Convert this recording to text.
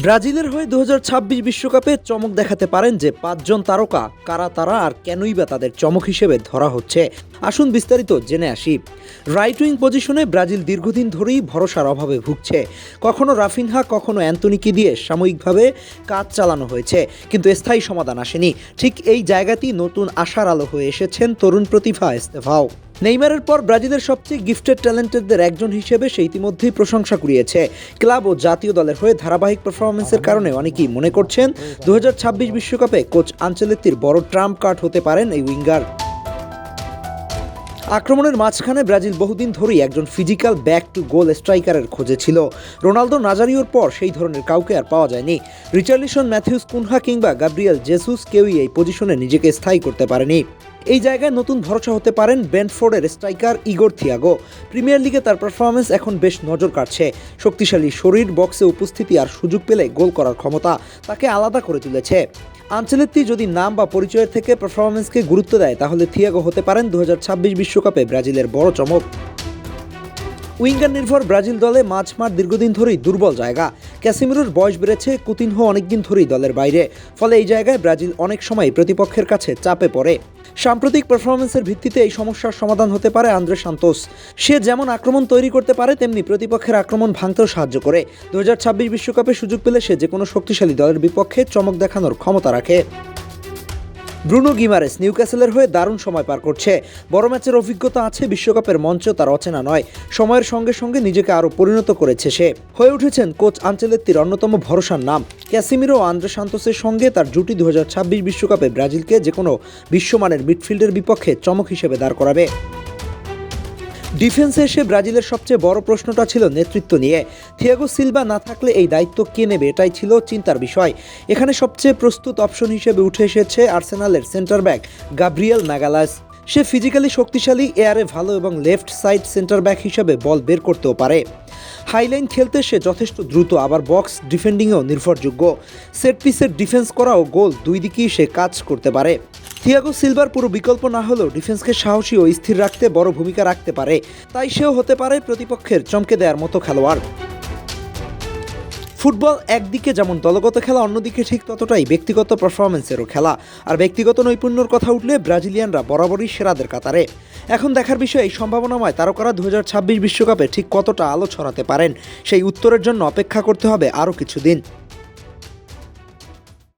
ব্রাজিলের হয়ে দু বিশ্বকাপে চমক দেখাতে পারেন যে পাঁচজন তারকা, কারা তারা আর কেনই বা তাদের চমক হিসেবে ধরা হচ্ছে। আসুন বিস্তারিত জেনে আসি। রাইট উইং পজিশনে ব্রাজিল দীর্ঘদিন ধরেই ভরসার অভাবে ভুগছে। কখনো রাফিনহা, কখনো অ্যান্টনিকে দিয়ে সাময়িকভাবে কাজ চালানো হয়েছে, কিন্তু স্থায়ী সমাধান আসেনি। ঠিক এই জায়গাতেই নতুন আশার আলো হয়ে এসেছেন তরুণ প্রতিভা এস্তেফাও। নেইমারের পর ব্রাজিলের সবচেয়ে গিফটেড ট্যালেন্টেডদের একজন হিসেবে সে ইতিমধ্যেই প্রশংসা কুড়িয়েছে। ক্লাব ও জাতীয় দলের হয়ে ধারাবাহিক পারফরমেন্সের কারণে অনেকেই মনে করছেন দু বিশ্বকাপে কোচ আঞ্চলিকটির বড় ট্রাম্প কার্ড হতে পারেন এই উইঙ্গার। আক্রমণের মাঝখানে ব্রাজিল বহুদিন ধরেই একজন ফিজিক্যাল ব্যাক টু গোল স্ট্রাইকারের খোঁজে ছিল। রোনালদো নাজারিওর পর সেই ধরনের কাউকে আর পাওয়া যায়নি। রিচার্লিসন ম্যাথিউস কুনহা কিংবা গাব্রিয়েল জেসুস কেউই এই পজিশনে নিজেকে স্থায়ী করতে পারেনি। এই জায়গায় নতুন ভরসা হতে পারেন ব্যান্ডফোর্ডের স্ট্রাইকার ইগোর থিয়াগো। প্রিমিয়ার লিগে তার পারফরমেন্স এখন বেশ নজর কাটছে শক্তিশালী শরীর বক্সে উপস্থিতি আর সুযোগ পেলে গোল করার ক্ষমতা তাকে আলাদা করে তুলেছে। আঞ্চলেত্তি যদি নাম বা পরিচয়ের থেকে পারফরমেন্সকে গুরুত্ব দেয়, তাহলে থিয়াগো হতে পারেন দু বিশ্বকাপে ব্রাজিলের বড় চমক। উইঙ্গার নির্ভর ব্রাজিল দলে মাঝমাঠ দীর্ঘদিন ধরেই দুর্বল জায়গা। ক্যাসিমিরোর বয়স বেড়েছে কুতিনহো অনেকদিন ধরেই দলের বাইরে। ফলে এই জায়গায় ব্রাজিল অনেক সময় প্রতিপক্ষের কাছে চাপে পড়ে। সাম্প্রতিক পারফরমেন্সের ভিত্তিতে এই সমস্যার সমাধান হতে পারে আন্দ্রে সান্তোস। সে যেমন আক্রমণ তৈরি করতে পারে, তেমনি প্রতিপক্ষের আক্রমণ ভাঙতেও সাহায্য করে। দু বিশ্বকাপে সুযোগ পেলে সে যে কোনো শক্তিশালী দলের বিপক্ষে চমক দেখানোর ক্ষমতা রাখে। ব্রুনো গিমারেস নিউক্যাসেলের হয়ে দারুণ সময় পার করছে। বড় ম্যাচের অভিজ্ঞতা আছে, বিশ্বকাপের মঞ্চ তার অচেনা নয়। সময়ের সঙ্গে সঙ্গে নিজেকে আরও পরিণত করেছে সে। হয়ে উঠেছেন কোচ আঞ্চলেত্তির অন্যতম ভরসার নাম। ক্যাসিমিরো আন্দ্রে সান্তোসের সঙ্গে তার জুটি দু বিশ্বকাপে ব্রাজিলকে যে কোনো বিশ্বমানের মিডফিল্ডের বিপক্ষে চমক হিসেবে দাঁড় করাবে। ডিফেন্সে এসে ব্রাজিলের সবচেয়ে বড় প্রশ্নটা ছিল নেতৃত্ব নিয়ে। থিয়াগো সিলভা না থাকলে এই দায়িত্ব কে নেবে? এটাই ছিল চিন্তার বিষয়। এখানে সবচেয়ে প্রস্তুত অপশন হিসেবে উঠে এসেছে আর্সেনালের সেন্টার ব্যাক গাব্রিয়েল ম্যাগালাস সে ফিজিক্যালি শক্তিশালী এয়ারে ভালো এবং লেফট সাইড সেন্টার ব্যাক হিসেবে বল বের করতেও পারে। হাইলাইন খেলতে সে যথেষ্ট দ্রুত, আবার বক্স ডিফেন্ডিংয়েও নির্ভরযোগ্য। সেট পিসের ডিফেন্স করা ও গোল দুই দিকেই সে কাজ করতে পারে। থিয়াগো সিলভার পুরো বিকল্প না হলেও ডিফেন্সকে সাহসী ও স্থির রাখতে বড় ভূমিকা রাখতে পারে। তাই সেও হতে পারে প্রতিপক্ষের চমকে দেওয়ার মতো খেলোয়াড়। ফুটবল একদিকে যেমন দলগত খেলা, অন্যদিকে ঠিক ততটাই ব্যক্তিগত পারফরমেন্সেরও খেলা। আর ব্যক্তিগত নৈপুণ্যর কথা উঠলে ব্রাজিলিয়ানরা বরাবরই সেরাদের কাতারে। এখন দেখার বিষয়, এই সম্ভাবনাময় তারকারা দু হাজার বিশ্বকাপে ঠিক কতটা আলো ছড়াতে পারেন, সেই উত্তরের জন্য অপেক্ষা করতে হবে আরও কিছুদিন।